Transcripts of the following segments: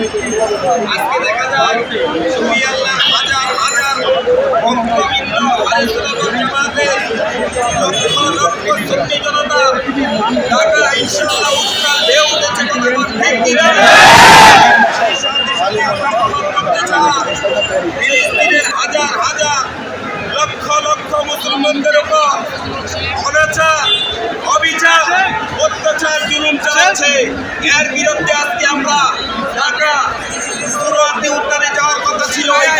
আজকে দেখা যায় সুফি আল্লাহর হাজার হাজার ভক্তবৃন্দ আলোচনাতে লক্ষ লক্ষ সত্যি জনতা ঢাকা ইনশাআল্লাহ উত্তাল ঢেউ উঠেছে ফিলিস্তিনের হাজার হাজার লক্ষ লক্ষ মুসলমানদের অত্যাচার জুলুম চালাচ্ছে। এর বিরুদ্ধে আজকে আমরা Yeah.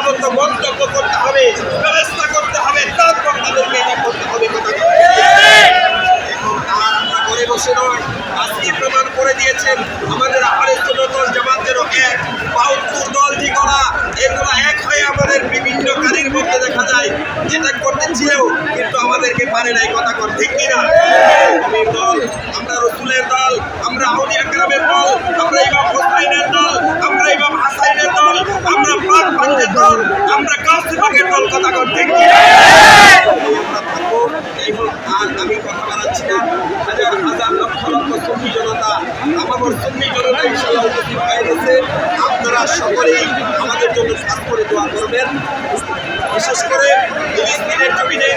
সীমাবদ্ধ মন্তব্য করতে হবে, ব্যবস্থা করতে হবে, তারপর তাদেরকে এটা করতে হবে এখন তার করে বসে নয়, আজকে প্রমাণ করে দিয়েছেন আমাদের আহারে দল, জামাতের এক, বাহাত্তর দল করা এগুলো এক হয়ে আমাদের বিভিন্ন কাজের মধ্যে দেখা যায়, যেটা করতে ছিল কিন্তু আমাদেরকে পারে নাই, কথা কর ঠিক কিনা? আমরা রসুলের দল, আমরা আউলিয়া গ্রামের দল, আমরা করে আপনারা সকলেই আমাদের জন্য করে দোয়া করবেন। বিশেষ করে দুই দিনের জমিনে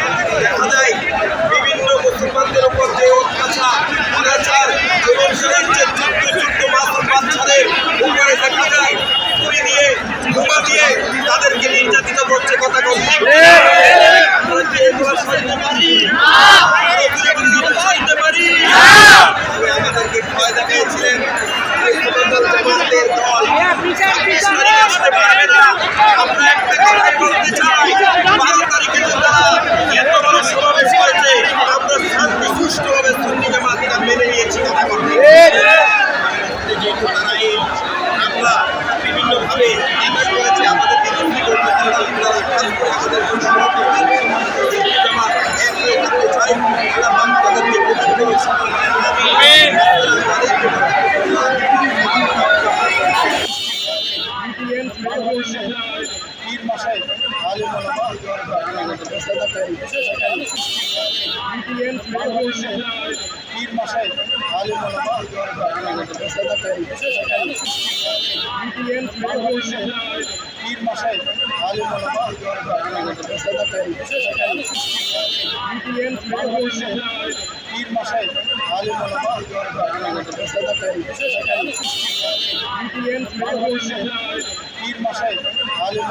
পীর মশাই আলিম পীর মশাই আলিম